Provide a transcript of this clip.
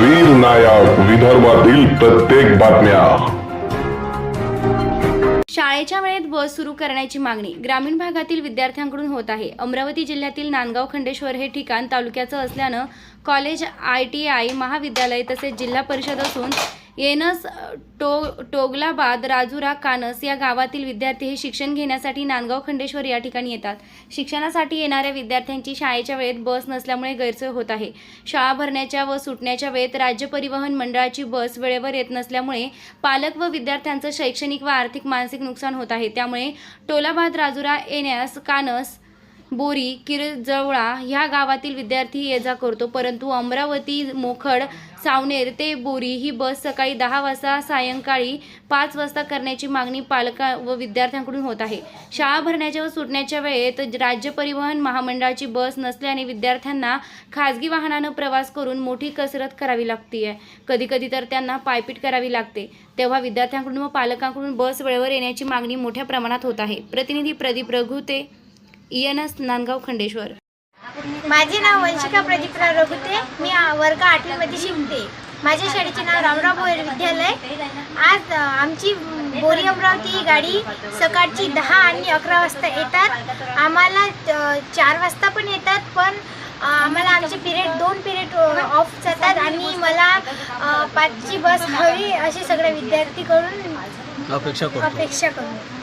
वीर नायक विदर्भातील प्रत्येक बातम्या. शाळेच्या वेळेत बस सुरू करण्याची मागणी ग्रामीण भागातील विद्यार्थ्यांकडून होत आहे. अमरावती जिल्ह्यातील नांदगाव खंडेश्वर हे ठिकाण तालुक्याचं असल्यानं कॉलेज आय टी आय महाविद्यालय तसेच जिल्हा परिषद असून येनस टो टोगलाबाद राजुरा कानस या गावातील विद्यार्थी हे शिक्षण घेण्यासाठी नांदगाव खंडेश्वर या ठिकाणी येतात. शिक्षणासाठी येणाऱ्या विद्यार्थ्यांची शाळेच्या वेळेत बस नसल्यामुळे गैरसोय होत आहे. शाळा भरण्याच्या व सुटण्याच्या वेळेत राज्य परिवहन मंडळाची बस वेळेवर येत नसल्यामुळे पालक व विद्यार्थ्यांचं शैक्षणिक व आर्थिक मानसिक नुकसान होत आहे. त्यामुळे टोलाबाद राजुरा येण्यास कानस बोरी किरजवळा ह्या गावातील विद्यार्थी ये जा करतो. परंतु अमरावती मोखड सावनेर ते बोरी ही बस सकाळी दहा वाजता सायंकाळी पाच वाजता करण्याची मागणी पालका व विद्यार्थ्यांकडून होत आहे. शाळा भरण्याच्या व सुटण्याच्या वेळेत राज्य परिवहन महामंडळाची बस नसल्याने विद्यार्थ्यांना खाजगी वाहनानं प्रवास करून मोठी कसरत करावी लागते आहे कधीकधी तर त्यांना पायपीट करावी लागते. तेव्हा विद्यार्थ्यांकडून व पालकांकडून बस वेळेवर येण्याची मागणी मोठ्या प्रमाणात होत आहे. प्रतिनिधी प्रदीप रघुते इएनएस नांदगाव खंडेश्वर. माझे नाव वंशिका प्रदीपराव रघुते. मी वर्ग आठवीमध्ये शिकते. माझ्या शाळेचे नाव रामराव भोयर विद्यालय. आज आमची बोरी अमरावती ही गाडी सकाळची दहा आणि अकरा वाजता येतात. आम्हाला चार वाजता पण येतात पण आम्हाला आमचे पिरियड दोन पिरियड ऑफ जातात आणि मला पाचची बस हवी असे सगळे विद्यार्थीकडून अपेक्षा करतो. अपेक्षा करू